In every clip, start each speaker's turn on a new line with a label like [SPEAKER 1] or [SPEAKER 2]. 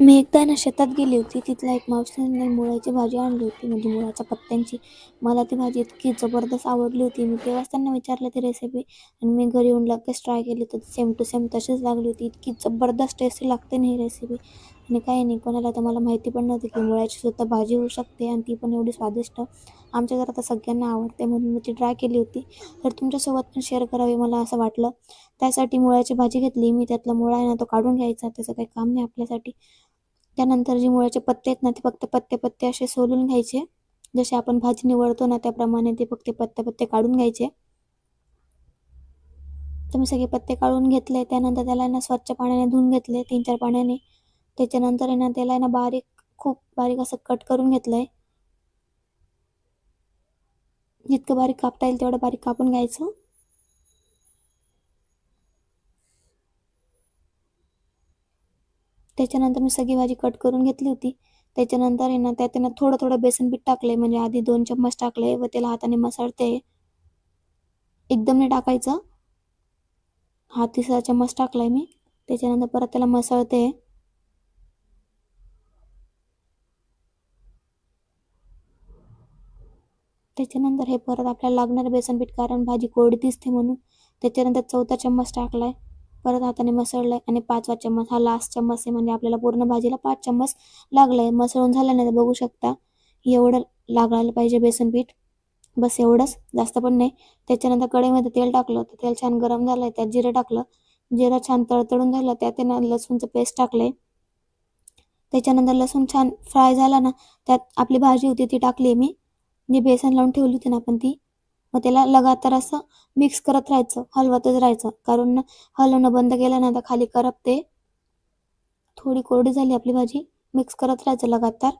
[SPEAKER 1] मी एकदा ना शेतात गेली होती. तिथला एक मावशीने मुळ्याची भाजी आणली होती. म्हणजे मुळाच्या पत्त्यांची. मला ती भाजी इतकी जबरदस्त आवडली होती. मी तेव्हाच त्यांना विचारलं ती रेसिपी आणि मी घरी येऊन लगेच ट्राय केली. तर सेम टू सेम तशीच लागली होती. इतकी जबरदस्त टेस्टी लागते ना ही रेसिपी आणि काही नाही कोणाला तर मला माहिती पण नव्हती की मुळ्याची सुद्धा भाजी होऊ शकते. आणि ती पण एवढी स्वादिष्ट. आमच्या घरात सगळ्यांना आवडते म्हणून मी ती ट्राय केली होती. तर तुमच्यासोबत पण शेअर करावी मला असं वाटलं. त्यासाठी मुळ्याची भाजी घेतली. मी त्यातला मुळा आहे ना तो काढून घ्यायचा. त्याचं काही काम नाही आपल्यासाठी. त्यानंतर जे मुळ्याचे पत्ते आहेत ना ते फक्त पत्ते पत्ते असे सोलून घ्यायचे. जसे आपण भाजी निवडतो ना त्याप्रमाणे ते फक्त पत्ते पत्ते काढून घ्यायचे. तर मी सगळे पत्ते काढून घेतले त्यानंतर त्याला ना स्वच्छ पाण्याने धुवून घेतले तीन चार पाण्याने. त्याच्यानंतर ना त्याला ना बारीक खूप बारीक असं कट करून घेतलंय. जितकं बारीक कापता येईल तेवढं बारीक कापून घ्यायचं. त्याच्यानंतर मी सगळी भाजी कट करून घेतली होती. त्याच्यानंतर आहे ना त्यात त्यांना थोडं थोडं बेसन पीठ टाकलंय. म्हणजे आधी दोन चम्मच टाकले व त्याला हाताने मसाळते. एकदम नाही टाकायचं. हा तिसरा चम्मच टाकलाय मी. त्याच्यानंतर परत त्याला मसाळते. त्याच्यानंतर हे परत आपल्याला लागणार बेसन पीठ कारण भाजी कोरडी दिसते म्हणून. त्याच्यानंतर चौथा चम्मच टाकलाय. परत हाताने मसळलंय. आणि पाचवा चम्मच हा लास्ट चम्मच आहे. म्हणजे आपल्याला पूर्ण भाजीला पाच चम्मच लागलाय. मसळून झाल्यानंतर बघू शकता. एवढं लागायला पाहिजे बेसन पीठ. बस एवढंच. जास्त पण नाही. त्याच्यानंतर कढईमध्ये तेल टाकलं तर तेल छान गरम झालंय. त्यात जिरं टाकलं. जिरं छान तळतळून झालं. त्यात ना लसूणचं पेस्ट टाकलंय. त्याच्यानंतर लसूण छान फ्राय झाला ना त्यात आपली भाजी होती ती टाकली मी. जी बेसन लावून ठेवली होती ना आपण ती. मग त्याला लगातार असं मिक्स करत राहायचं हलवतच राहायचं. कारण हलवणं बंद केलं ना तर खाली करपते. थोडी कोरडी झाली आपली भाजी मिक्स करत राहायचं लगातार.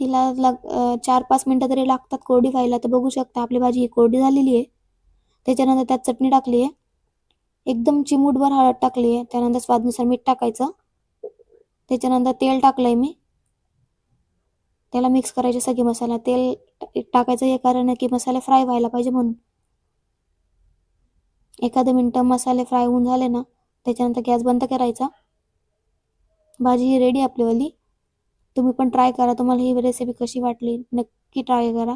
[SPEAKER 1] तिला लग चार पाच मिनटं तरी लागतात कोरडी व्हायला. तर बघू शकता आपली भाजी ही कोरडी झालेली आहे. त्याच्यानंतर त्यात चटणी टाकली आहे. एकदम चिमूटभर हळद टाकली आहे. त्यानंतर स्वादनुसार मीठ टाकायचं. त्याच्यानंतर तेल टाकलंय मी. त्याला मिक्स करायचे सगळे मसाला. तेल टाकायचं हे कारण आहे की मसाले फ्राय व्हायला पाहिजे म्हणून. एखादं मिनटं मसाले फ्राय होऊन झाले ना त्याच्यानंतर गॅस बंद करायचा. भाजी ही रेडी आपलीवाली तुम्ही पण ट्राय करा. तुम्हाला ही रेसिपी कशी वाटली नक्की ट्राय करा.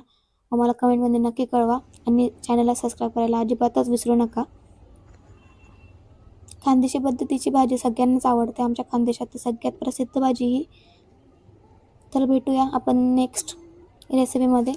[SPEAKER 1] मला कमेंटमध्ये नक्की कळवा. आणि चॅनलला सबस्क्राईब करायला अजिबातच विसरू नका. खानदेशी पद्धतीची भाजी सगळ्यांनाच आवडते. आमच्या खानदेशात सगळ्यात प्रसिद्ध भाजी ही. तर भेटूया आपण नेक्स्ट रेसिपीमध्ये